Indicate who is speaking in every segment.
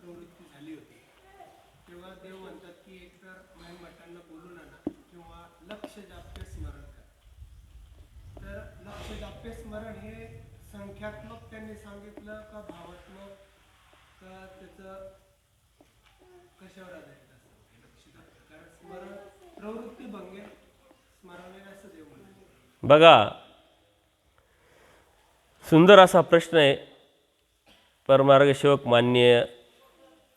Speaker 1: प्रवृत्ती झाली होती. तेव्हा देव म्हणतात की एकतर मॅमभटांना बोलून आणा किंवा लक्ष जाप्य स्मरण करा. तर लक्ष जाप्य स्मरण हे संख्यात्मक त्यांनी सांगितलं का भावात्मक? का त्याचं कशावर आधारित असतं? लक्ष जाप्य. कारण स्मरण प्रवृत्ती भंगे. स्मरण असं देव म्हणतात.
Speaker 2: बघा सुंदर असा प्रश्न आहे. परमार्गसेवक मान्य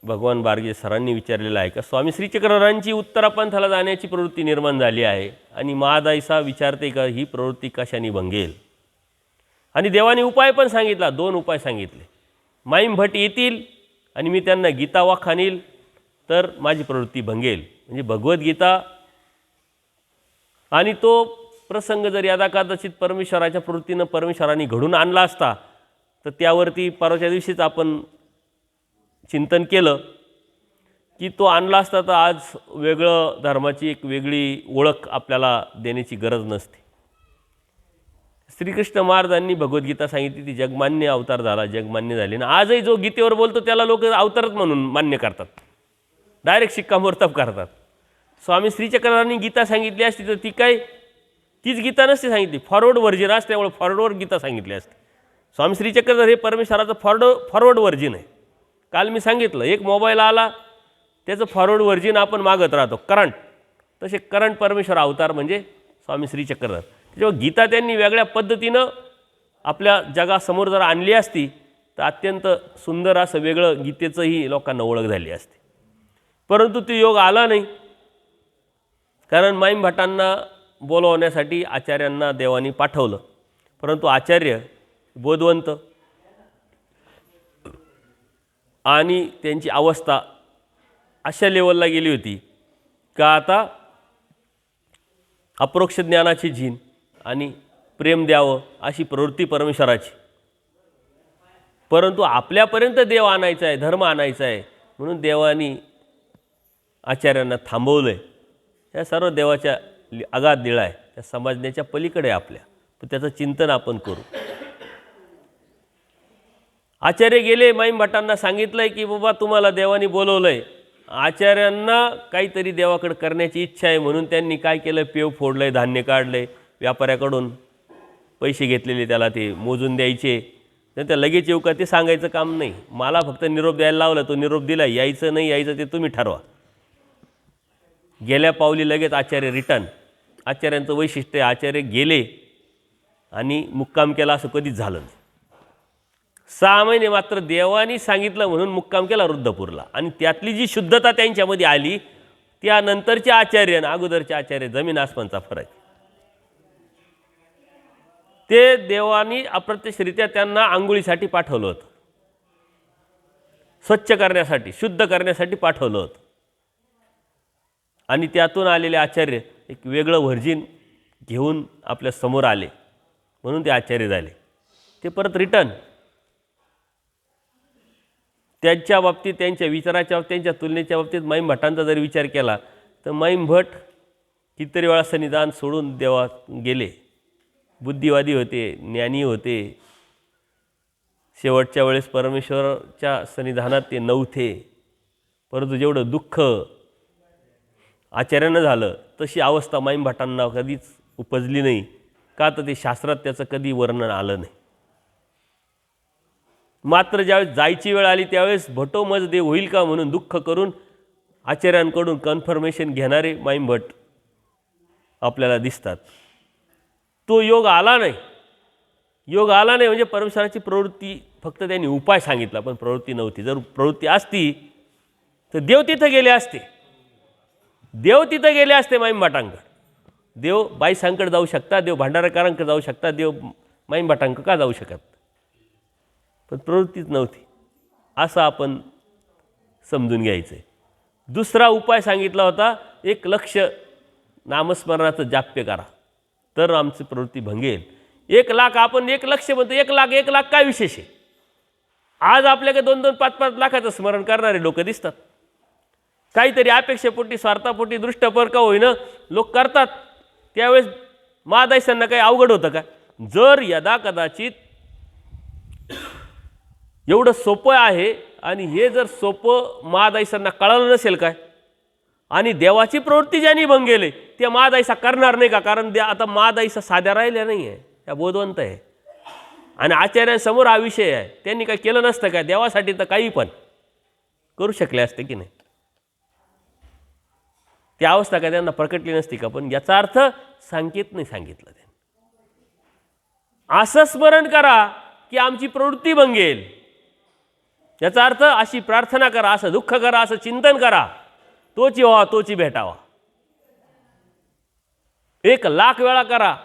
Speaker 2: भगवान बारगे सरांनी विचारलेला आहे का? स्वामी श्रीचक्ररांची उत्तरापंथाला जाण्याची प्रवृत्ती निर्माण झाली आहे. आणि महादाईसा विचारते का ही प्रवृत्ती कशाने भंगेल? आणि देवाने उपाय पण सांगितला दोन उपाय सांगितले. माईम भट येतील आणि मी त्यांना गीता वाख आणील तर माझी प्रवृत्ती भंगेल. म्हणजे भगवद्गीता आणि तो प्रसंग जर यदा कदाचित परमेश्वराच्या प्रवृत्तीनं परमेश्वराने घडून आणला असता तर त्यावरती परवाच्या दिवशीच आपण चिंतन केलं की तो आणला असता तर आज वेगळं धर्माची एक वेगळी ओळख आपल्याला देण्याची गरज नसते. श्रीकृष्ण महाराजांनी भगवद्गीता सांगितली ती जगमान्य अवतार झाला जगमान्य झाली. आणि आजही जो गीतेवर बोलतो त्याला लोक अवतारच म्हणून मान्य करतात. डायरेक्ट शिक्कामोर्तब करतात. स्वामी श्रीचक्रांनी गीता सांगितली असती तर ती काय? तीच गीता नसते सांगितली. फॉरवर्ड वर्जन असते त्यामुळे फॉरवर्ड गीता सांगितली असते. स्वामी श्रीचक्र हे परमेश्वराचं फॉरवर्ड फॉरवर्ड व्हर्जन आहे. काल मी सांगितलं एक मोबाईल आला त्याचं फॉरवर्ड वर्जिन आपण मागत राहतो करंट तसे करंट परमेश्वर अवतार म्हणजे स्वामी श्रीचक्र त्याच्यामुळे गीता त्यांनी वेगळ्या पद्धतीनं आपल्या जगासमोर जर आणली असती तर अत्यंत सुंदर असं वेगळं गीतेचंही लोकांना ओळख झाली असते. परंतु तो योग आला नाही. कारण माईम भटांना बोलवण्यासाठी आचार्यांना देवानी पाठवलं. परंतु आचार्य बोधवंत आणि त्यांची अवस्था अशा लेवलला गेली होती का आता अप्रोक्ष ज्ञानाची झीन आणि प्रेम द्यावं अशी प्रवृत्ती परमेश्वराची. परंतु आपल्यापर्यंत देव आणायचा आहे धर्म आणायचा आहे म्हणून देवानी आचार्यांना थांबवलं आहे या सर्व देवाच्या लि- दिळा आहे त्या समजण्याच्या पलीकडे आपल्या. तर त्याचं चिंतन आपण करू. आचार्य गेले माईम भटांना सांगितलं आहे की बाबा तुम्हाला देवानी बोलवलं आहे आचार्यांना काहीतरी देवाकडे करण्याची इच्छा आहे म्हणून त्यांनी काय केलं? पेव फोडलं आहे धान्य काढलं आहे व्यापाऱ्याकडून पैसे घेतलेले त्याला ते मोजून द्यायचे. नंतर लगेच येऊ का ते सांगायचं काम नाही. मला फक्त निरोप द्यायला लावला तो निरोप दिला यायचं नाही यायचं ते तुम्ही ठरवा. गेल्या पावली लगेच आचार्य रिटर्न. आचार्यांचं वैशिष्ट्य आहे, आचार्य गेले आणि मुक्काम केला असं कधीच झालं नाही. सहा महिने मात्र देवानी सांगितलं म्हणून मुक्काम केला वृद्धपूरला आणि त्यातली जी शुद्धता त्यांच्यामध्ये आली त्यानंतरचे आचार्य आणि अगोदरचे आचार्य जमीन आसमानचा फरक आहे. ते देवानी अप्रत्यक्षरित्या त्यांना आंघोळीसाठी पाठवलं होतं. स्वच्छ करण्यासाठी शुद्ध करण्यासाठी पाठवलं होतं. आणि त्यातून आलेले आचार्य एक वेगळं व्हर्जिन घेऊन आपल्यासमोर आले. म्हणून ते आचार्य झाले. ते परत रिटर्न त्यांच्या बाबतीत त्यांच्या विचाराच्या बाबतीत त्यांच्या तुलनेच्या बाबतीत माईम भटांचा जर विचार केला तर माईम भट कितीतरी वेळा सन्निधान सोडून देवा गेले. बुद्धिवादी होते ज्ञानी होते. शेवटच्या वेळेस परमेश्वराच्या सन्निधानात ते नव्हते. परंतु जेवढं दुःख आचार्यानं झालं तशी अवस्था माईम भटांना कधीच उपजली नाही. का तर ते शास्त्रात त्याचं कधी वर्णन आलं नाही. मात्र ज्यावेळेस जायची वेळ आली त्यावेळेस भटोमज देव होईल का म्हणून दुःख करून आचार्यांकडून कन्फर्मेशन घेणारे माईम भट आपल्याला दिसतात. तो योग आला नाही. योग आला नाही म्हणजे परमेश्वराची प्रवृत्ती फक्त त्यांनी उपाय सांगितला पण प्रवृत्ती नव्हती. जर प्रवृत्ती असती तर देव तिथं गेले असते. देव तिथं गेले असते माईमभाटांकड देव बाईसांकडे जाऊ शकता देव भांडारकारांकडे जाऊ शकता देव माईंभटांक का जाऊ शकत? पण प्रवृत्तीच नव्हती. असं आपण समजून घ्यायचं आहे दुसरा उपाय सांगितला होता एक लक्ष नामस्मरणाचं जाप्य करा. तर आमची प्रवृत्ती भंगेल. एक लाख आपण एक लक्ष म्हणतो एक लाख एक लाख काय विशेष आहे? आज आपल्याकडे दोन दोन पाच पाच लाखाचं स्मरण करणारे लोक दिसतात. काहीतरी अपेक्षेपोटी स्वार्थापोटी दृष्टपर का होईना लोक करतात. त्यावेळेस महादायसांना काही अवघड होतं का? जर यदा कदाचित एवढं सोपं आहे आणि हे जर सोपं महादाईसांना कळालं नसेल काय? आणि देवाची प्रवृत्ती ज्यांनी भंगेले ते महादाईसा करणार नाही का? कारण द्या आता महादाईसा साध्या राहिल्या नाही आहे त्या बोधवंत आहे. आणि आचार्यांसमोर हा विषय आहे. त्यांनी काय केलं नसतं काय देवासाठी तर काही पण करू शकले असते की नाही? ती अवस्था काय त्यांना प्रकटली नसती का? पण याचा अर्थ संकेत नाही सांगितलं त्यांनी. असं स्मरण करा की आमची प्रवृत्ती भंगेल. याचा अर्थ अशी प्रार्थना करा असं दुःख करा असं चिंतन करा. तोची व्हावा तोची भेटावा. एक लाख वेळा करा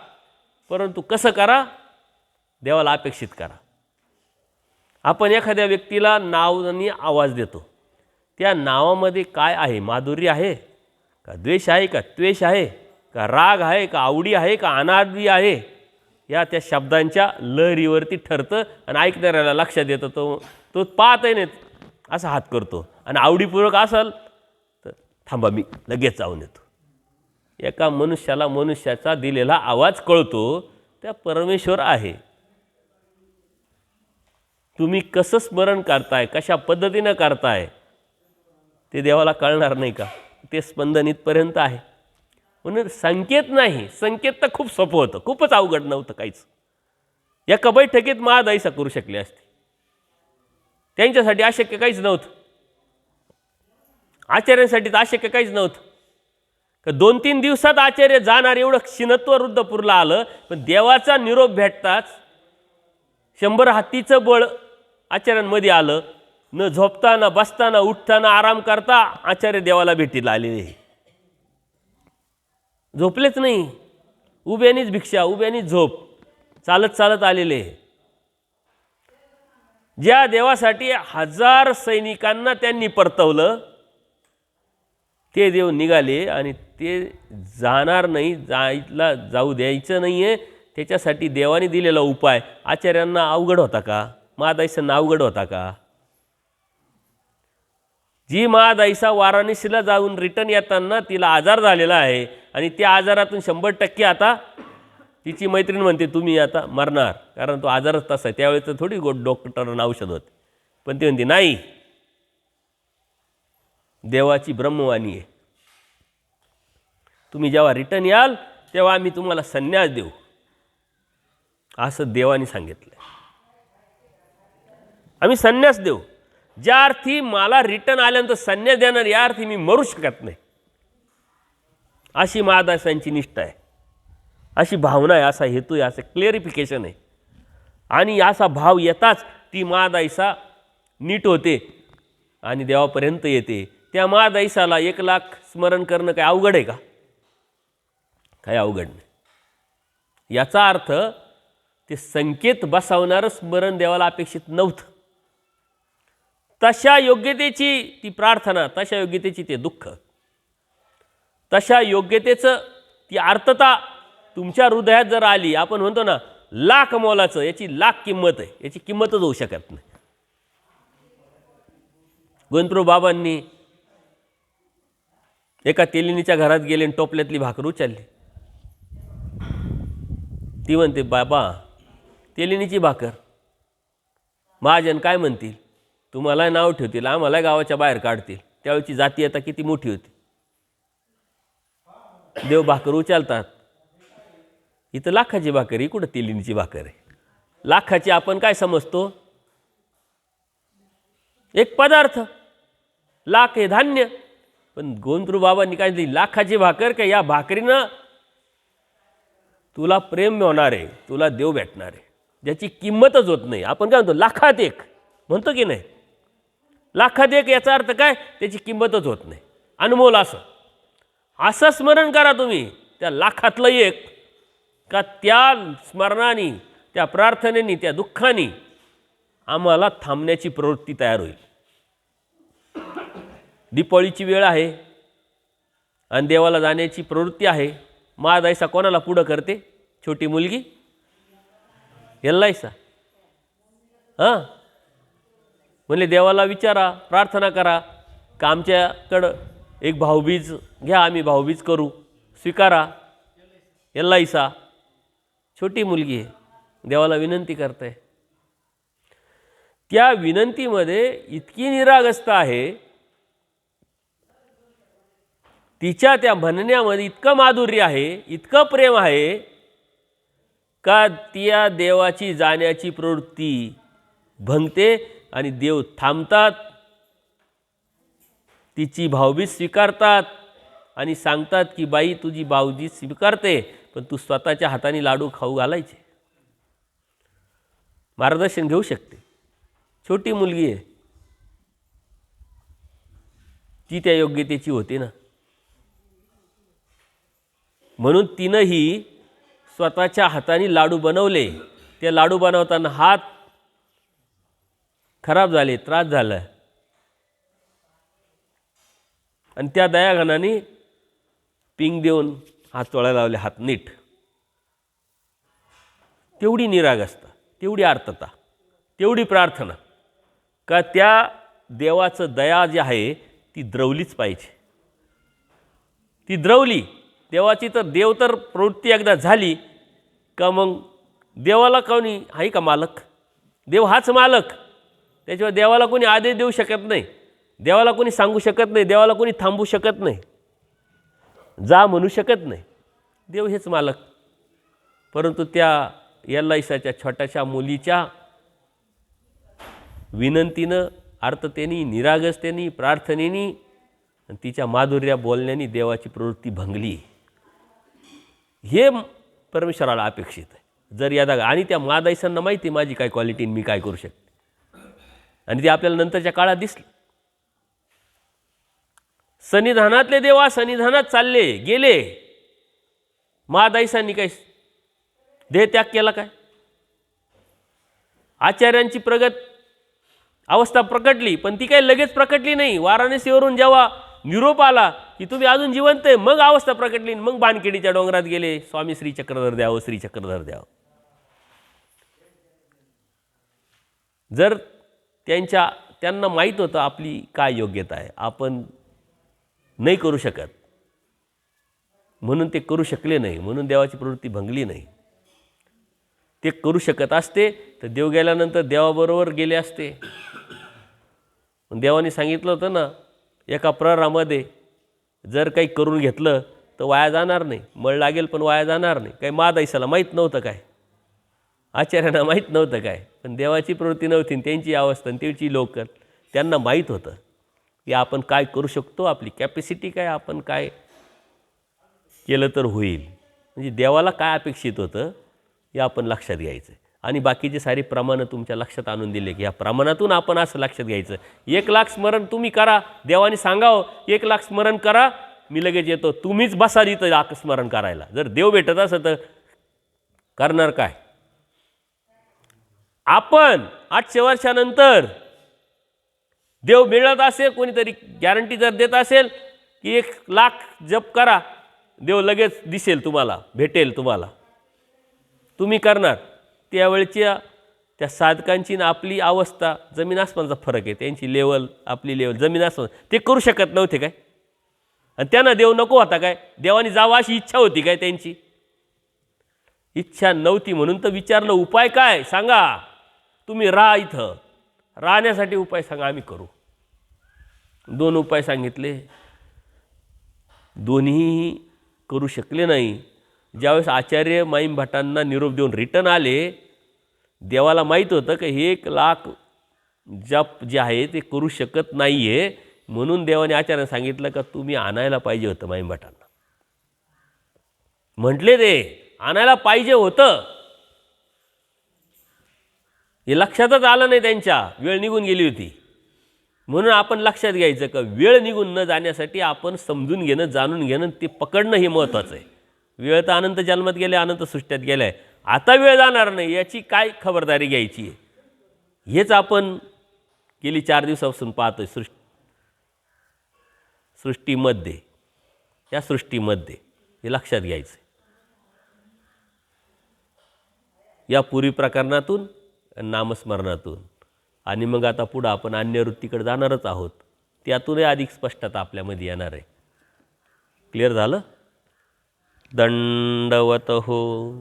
Speaker 2: परंतु कसं करा? देवाला अपेक्षित करा. आपण एखाद्या व्यक्तीला नावाने आवाज देतो. त्या नावामध्ये काय आहे? माधुर्य आहे? का द्वेष आहे? का त्वेष आहे? का राग आहे? का आवडी आहे? का अनादी आहे? या त्या शब्दांच्या लहरीवरती ठरतं आणि ऐकणाऱ्याला लक्षात येतं तो तो पाहतही नाहीत. असा हात करतो. आणि आवडीपूर्वक असाल तर थांबा मी लगेच जाऊन येतो. एका मनुष्याला मनुष्याचा दिलेला आवाज कळतो त्या परमेश्वर आहे. तुम्ही कसं स्मरण करताय कशा पद्धतीनं करताय ते देवाला कळणार नाही का? ते स्पंदन इथपर्यंत आहे. म्हणून संकेत नाही. संकेत तर खूप सोपं होतं. खूपच अवघड नव्हतं काहीच. एका बैठकीत महादाईसा करू शकले असते. त्यांच्यासाठी अशक्य काहीच नव्हतं. आचार्यांसाठी तर अशक्य काहीच नव्हतं. का दोन तीन दिवसात आचार्य जाणार एवढं क्षीणत्व रुद्रपूरला आलं पण देवाचा निरोप भेटताच शंभर हातीचं बळ आचार्यांमध्ये आलं. न झोपताना बसताना उठताना आराम करता आचार्य देवाला भेटीला आलेले. झोपलेच नाही. उभ्यानीच भिक्षा उभ्यानीच झोप. चालत चालत आलेले. ज्या देवासाठी हजार सैनिकांना त्यांनी परतवलं ते देव निघाले आणि ते जाणार नाही जायला जाऊ द्यायचं नाही आहे त्याच्यासाठी देवाने दिलेला उपाय आचार्यांना अवघड होता का? महादाईसांना अवघड होता का? जी महादाईसा वाराणसीला जाऊन रिटर्न येताना तिला आजार झालेला आहे आणि त्या आजारातून शंभर टक्के आता तिची मैत्रीण म्हणते तुम्ही आता मरणार. कारण तो आजारच तसा आहे. त्यावेळेस तर थोडी गोड डॉक्टरांना औषध होते. पण ती म्हणते नाही. देवाची ब्रह्मवाणी आहे. तुम्ही जेव्हा रिटर्न याल तेव्हा आम्ही तुम्हाला संन्यास देऊ. असं देवाने सांगितलं आम्ही संन्यास देऊ. ज्या अर्थी मला रिटर्न आल्यानंतर संन्यास देणार या अर्थी मी मरू शकत नाही. अशी महादासांची निष्ठा आहे. अशी भावना आहे असा हेतू आहे असं क्लिअरिफिकेशन आहे. आणि असा भाव येताच ती महादाईसा नीट होते आणि देवापर्यंत येते. त्या महादाईसाला एक लाख स्मरण करणं काय अवघड आहे का? काही अवघड नाही. याचा अर्थ ते संकेत बसावणारं स्मरण देवाला अपेक्षित नव्हतं. तशा योग्यतेची ती प्रार्थना तशा योग्यतेची ते दुःख. तशा योग्यतेचं ती आर्तता तुमच्या हृदयात जर आली आपण म्हणतो ना लाख मोलाचं याची लाख किंमत आहे. याची किंमतच होऊ शकत नाही. गोविंदप्रभू बाबांनी एका तेलिनीच्या घरात गेले आणि टोपल्यातली भाकर उचलली. ती म्हणते बाबा तेलिनीची भाकर. महाजन काय म्हणतील? तुम्हाला नाव ठेवतील आम्हाला गावाच्या बाहेर काढतील. त्यावेळची जाती आता किती मोठी होती. देव भाकर उचलतात. इथं लाखाची भाकर ही कुठं तेलिनीची भाकर आहे? लाखाची आपण काय समजतो? एक पदार्थ. लाख हे धान्य. पण गोंधरू बाबांनी काय दिली? लाखाची भाकर का या भाकरीनं? तुला प्रेम होणार आहे तुला देव भेटणार. आहे ज्याची किंमतच होत नाही. आपण काय म्हणतो? लाखात एक. म्हणतो की नाही? लाखात एक याचा अर्थ काय? त्याची किंमतच होत नाही. अनमोल असं. असं स्मरण करा तुम्ही. त्या लाखातलं एक. का त्या स्मरणाने त्या प्रार्थनेनी त्या दुःखाने आम्हाला थांबण्याची प्रवृत्ती तयार होईल. दीपावळीची वेळ आहे आणि देवाला जाण्याची प्रवृत्ती आहे. महादायसा कोणाला पुढं करते? छोटी मुलगी? येल्लायसा हां? म्हणले देवाला विचारा प्रार्थना करा का आमच्याकडं एक भाऊबीज घ्या आम्ही भाऊबीज करू स्वीकारा. यल्लाईसा छोटी मुलगी आहे. देवाला विनंती करते त्या विनंतीमध्ये इतकी निरागस्ता आहे. तिच्या त्या म्हणण्यामध्ये इतकं माधुर्य आहे इतकं प्रेम आहे का त्या देवाची जाण्याची प्रवृत्ती भंगते आणि देव थांबतात. तिची भावबीज स्वीकारतात आणि सांगतात की बाई तुझी भावजी स्वीकारते. पण तू स्वतःच्या हाताने लाडू खाऊ घालायचे. मार्गदर्शन घेऊ शकते. छोटी मुलगी आहे. ती त्या योग्यतेची होती ना. म्हणून तिनंही स्वतःच्या हाताने लाडू बनवले. ते लाडू बनवताना हात खराब झाले त्रास झाला. आणि त्या दयाघनाने पिंग देऊन हात चोळायला लावले हात नीट. तेवढी निरागसता तेवढी आर्तता तेवढी प्रार्थना. का त्या देवाचं दया जी आहे ती द्रवलीच पाहिजे. ती द्रवली देवाची तर देव तर प्रवृत्ती एकदा झाली का मग देवाला कोणी आहे का मालक? देव हाच मालक. त्याच्यावर देवाला कोणी आदेश देऊ शकत नाही. देवाला कोणी सांगू शकत नाही देवाला कोणी थांबू शकत नाही. जा म्हणू शकत नाही. देव हेच मालक. परंतु त्या यल्लाईसाच्या छोट्याशा मुलीच्या विनंतीनं अर्थतेनी निरागसतेनी प्रार्थनेनी आणि तिच्या माधुर्या बोलण्याने देवाची प्रवृत्ती भंगली. हे परमेश्वराला अपेक्षित आहे. जर या दागा आणि त्या मादाईसांना माहिती माझी काय क्वालिटी मी काय करू शकते. आणि ते आपल्याला नंतरच्या काळात दिसलं. सन्निधानातले देवा सन्निधानात चालले गेले. महादाईसांनी काय देहत्याग केला काय? आचार्यांची प्रगत अवस्था प्रकटली पण ती काही लगेच प्रकटली नाही. वाराणसीवरून जेव्हा निरोप आला की तुम्ही अजून जिवंत आहे मग अवस्था प्रकटली मग बानकेडीच्या डोंगरात गेले. स्वामी श्री चक्रधर द्यावं श्री चक्रधर द्यावं जर त्यांच्या त्यांना माहीत होतं आपली काय योग्यता आहे आपण नाही करू शकत. म्हणून ते करू शकले नाही म्हणून देवाची प्रवृत्ती भंगली नाही. ते करू शकत असते तर देव गेल्यानंतर देवाबरोबर गेले असते. पण देवाने सांगितलं होतं ना एका प्रहरामध्ये जर काही करून घेतलं तर वाया जाणार नाही. मळ लागेल पण वाया जाणार नाही. काही मादाईसाला माहीत नव्हतं काय? आचार्यांना माहीत नव्हतं काय? पण देवाची प्रवृत्ती नव्हती आणि त्यांची अवस्था त्यांची लोकल त्यांना माहीत होतं. की आपण काय करू शकतो? आपली कॅपॅसिटी काय? आपण काय केलं तर होईल? म्हणजे देवाला काय अपेक्षित होतं? हे आपण लक्षात घ्यायचं. आणि बाकीचे सारी प्रमाणं तुमच्या लक्षात आणून दिले की या प्रमाणातून आपण असं लक्षात घ्यायचं. एक लाख स्मरण तुम्ही करा. देवाने सांगावं एक लाख स्मरण करा. मी लगेच येतो. तुम्हीच बसा इथं स्मरण करायला. जर देव भेटत असं तर करणार काय? आपण आठशे वर्षानंतर देव मिळत असेल कोणीतरी गॅरंटी जर देत असेल की एक लाख जप करा देव लगेच दिसेल तुम्हाला भेटेल तुम्हाला. तुम्ही करणार. त्यावेळच्या त्या साधकांची ना आपली अवस्था जमीन आसमानचा फरक आहे. त्यांची लेवल आपली लेवल जमीन आसमान ते करू शकत नव्हते काय? आणि त्यांना देव नको होता काय? देवाने जावं अशी इच्छा होती काय त्यांची? इच्छा नव्हती म्हणून तर विचारलं उपाय काय? सांगा. तुम्ही राहा इथं. राहण्यासाठी उपाय सांगा आम्ही करू. दोन उपाय सांगितले. दोन्ही करू शकले नाही. ज्यावेळेस आचार्य माईम भटांना निरोप देऊन रिटर्न आले देवाला माहीत होतं की हे एक लाख जप जे आहे ते करू शकत नाही आहे म्हणून देवाने आचार्य सांगितलं का तुम्ही आणायला पाहिजे होतं माईम भटांना. म्हटले ते आणायला पाहिजे होतं. हे लक्षातच आलं नाही त्यांच्या. वेळ निघून गेली होती. म्हणून आपण लक्षात घ्यायचं का वेळ निघून न जाण्यासाठी आपण समजून घेणं जाणून घेणं ते पकडणं हे महत्त्वाचं आहे. वेळ तर अनंत जन्मात गेले अनंत सृष्ट्यात गेला आहे आता वेळ जाणार नाही याची काय खबरदारी घ्यायची आहे? हेच आपण गेली चार दिवसापासून पाहतोय सृष्टी सृष्टीमध्ये. या सृष्टीमध्ये हे लक्षात घ्यायचं या पूर्वी प्रकरणातून नामस्मरणातून. आणि मग आता पुढं आपण अन्य वृत्तीकडे जाणारच आहोत. त्यातूनही अधिक स्पष्टता आपल्यामध्ये येणार आहे. क्लिअर झालं? दंडवत हो.